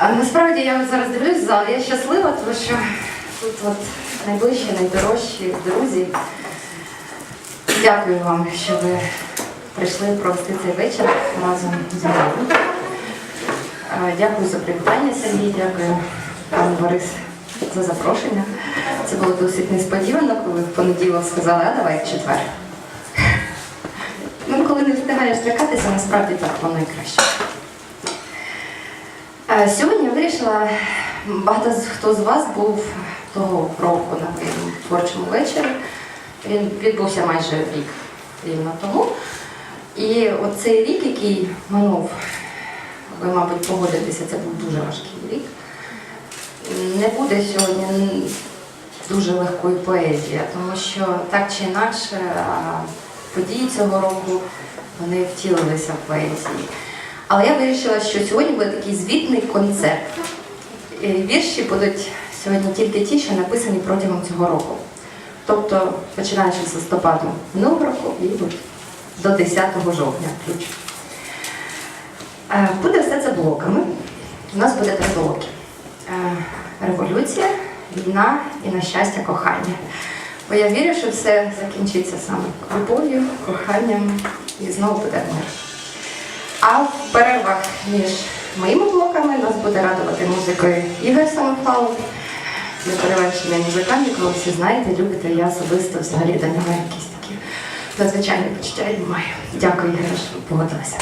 Насправді я зараз дивлюсь зал, я щаслива, тому що тут от найближчі, найдорожчі друзі. Дякую вам, що ви прийшли провести цей вечір разом зі мною. Дякую за привітання, Сергій, дякую пан Борис за запрошення. Це було досить несподівано, коли в понеділок сказали, а давай в четвер. Ну, коли не встигаєш злякатися, насправді так воно і краще. Е, Сьогодні я вирішила, багато хто з вас був того року на творчому вечорі. Він відбувся майже рік рівно тому. І оцей рік, який минув, ви, мабуть, погодитеся, це був дуже важкий рік. Не буде сьогодні дуже легкої поезії, тому що так чи інакше події цього року вони втілилися в поезії. Але я вирішила, що сьогодні буде такий звітний концерт. І Вірші будуть сьогодні тільки ті, що написані протягом цього року. Тобто, починаючи з листопаду минулого року і до 10 жовтня включно. Е, Буде все це блоками. У нас буде три блоки. Е, Революція, війна і, на щастя, кохання. Бо я вірю, що все закінчиться саме любов'ю, коханням і знову буде мир. А в перервах між моїми блоками нас буде радувати музикою Ігор Самофалов, неперевершений музикант, якого всі знаєте, любите, я особисто взагалі до нього якісь такі надзвичайні почуття і маю. Дякую, Ігор, що погодилася.